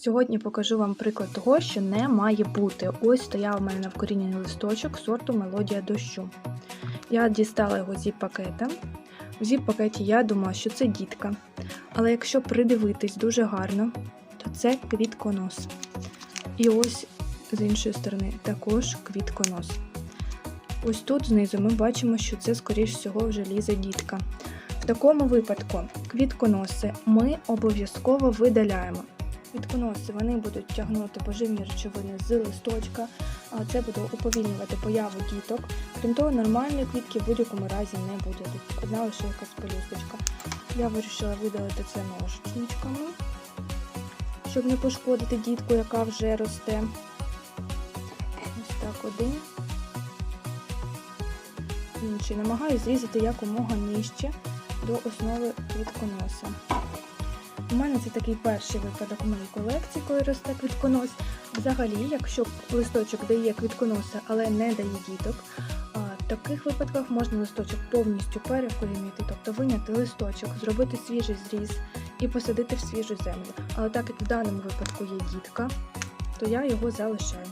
Сьогодні покажу вам приклад того, що не має бути. Ось стояв у мене на вкорінений листочок сорту Мелодія дощу. Я дістала його зі пакета. В зіп пакеті я думала, що це дітка. Але якщо придивитись дуже гарно, то це квітконос. І ось з іншої сторони також квітконос. Ось тут знизу ми бачимо, що це, скоріш всього, вже лізе дітка. В такому випадку квітконоси ми обов'язково видаляємо. Квітконоси вони будуть тягнути поживні речовини з листочка, а це буде уповільнювати появу діток. Крім того, нормальної квітки в будь-якому разі не буде. Тут одна лише якась пелюсточка. Я вирішила видалити це ножичками, щоб не пошкодити дітку, яка вже росте. Ось так один. Інший. Намагаюся зрізати якомога нижче до основи квітконоса. У мене це такий перший випадок у моїй колекції, коли росте квітконос. Взагалі, якщо листочок дає квітконоса, але не дає діток, в таких випадках можна листочок повністю перекорінити, тобто виняти листочок, зробити свіжий зріз і посадити в свіжу землю. Але так як в даному випадку є дітка, то я його залишаю.